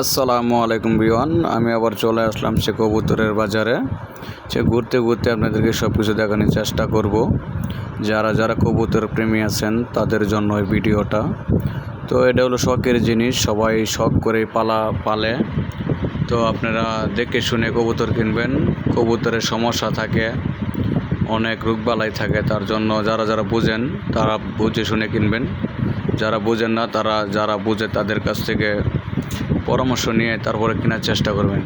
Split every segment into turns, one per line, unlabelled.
আসসালামু আলাইকুম বিওয়ান। আমি আবার চলে আসলাম সে কবুতরের বাজারে। সে ঘুরতে ঘুরতে আপনাদেরকে সব কিছু দেখানোর চেষ্টা করব। যারা যারা কবুতর প্রেমী আছেন, তাদের জন্য এই ভিডিওটা। তো এটা হলো শখের জিনিস, সবাই শখ করে পালা, পালে। তো আপনারা দেখে শুনে কবুতর কিনবেন। কবুতরের সমস্যা থাকে, অনেক রোগবালাই থাকে, তার জন্য যারা যারা বুঝেন, তারা বুঝে শুনে কিনবেন। যারা বুঝেন না, তারা যারা বুঝে তাদের কাছ থেকে পরামর্শ নিয়ে তারপরে কেনার চেষ্টা করবেন।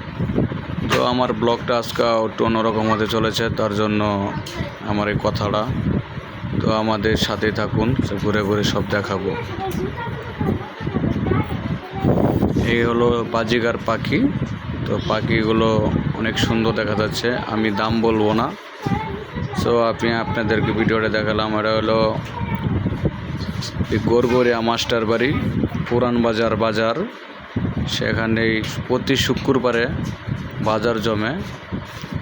তো আমার ব্লগটা আজকে একটু অন্যরকম হতে চলেছে, তার জন্য আমার এই কথাটা। তো আমাদের সাথে থাকুন ঘুরে ঘুরে সব দেখাবো। এই হলো বাজিগার পাখি। তো পাখিগুলো অনেক সুন্দর দেখা যাচ্ছে, আমি দাম বলব না। সো আপনি আপনাদেরকে ভিডিওটা দেখালাম, এটা হলো গড়গড়িয়া মাস্টার বাড়ি পুরান বাজার বাজার। সেখানে প্রতি শুক্রবারে বাজার জমে।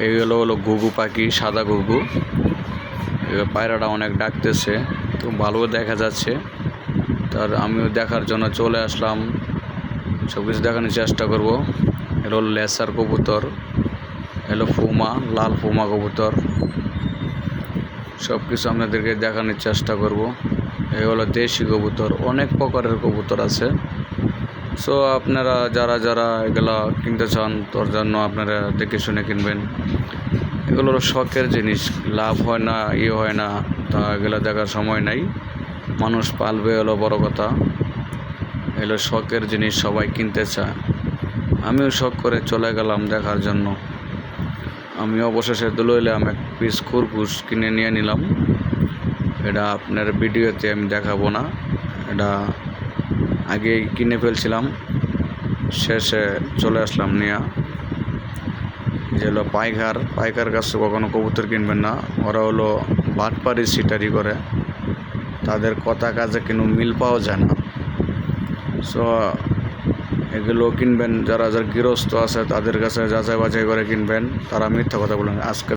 এইগুলো হলো ঘুঘু পাখি, সাদা ঘুঘু। এই পায়রাটা অনেক ডাকতেছে, তো ভালো দেখা যাচ্ছে। তার আমিও দেখার জন্য চলে আসলাম। সব কিছু দেখানোর চেষ্টা করব। এলো লেসার কবুতর এলো ফুমা, লাল ফুমা কবুতর। সব কিছু আপনাদেরকে দেখানোর চেষ্টা করব। এই হলো দেশি কবুতর, অনেক প্রকারের কবুতর আছে। সো আপনারা যারা যারা এগুলা কিনতে চান, তোর জন্য আপনারা দেখে শুনে কিনবেন। এগুলো শখের জিনিস, লাভ হয় না ইয়ে হয় না, তা এগুলো দেখার সময় নাই। মানুষ পালবে হলো বড় কথা। এগুলো শখের জিনিস, সবাই কিনতে চায়। আমিও শখ করে চলে গেলাম দেখার জন্য। আমি অবশেষে দুলইলাম এক পিস খরগোশ কিনে নিয়ে নিলাম। এটা আপনার ভিডিওতে আমি দেখাবো না। এটা আগেই কিনে ফেলছিলাম। শেষে চলে আসলাম নিয়ে। যে হলো পাইকার পাইকার কাছে কখনো কবুতর কিনবেন না। ওরা হলো বাটপাড়ি সিটারি করে। তাদের কথা কাজে কিন্তু মিল পাওয়া যায় না। সো এগুলো কিনবেন। যারা যারা গৃহস্থ আছে, তাদের কাছে যাচাই বাছাই করে কিনবেন। তারা মিথ্যা কথা বলেন আজকে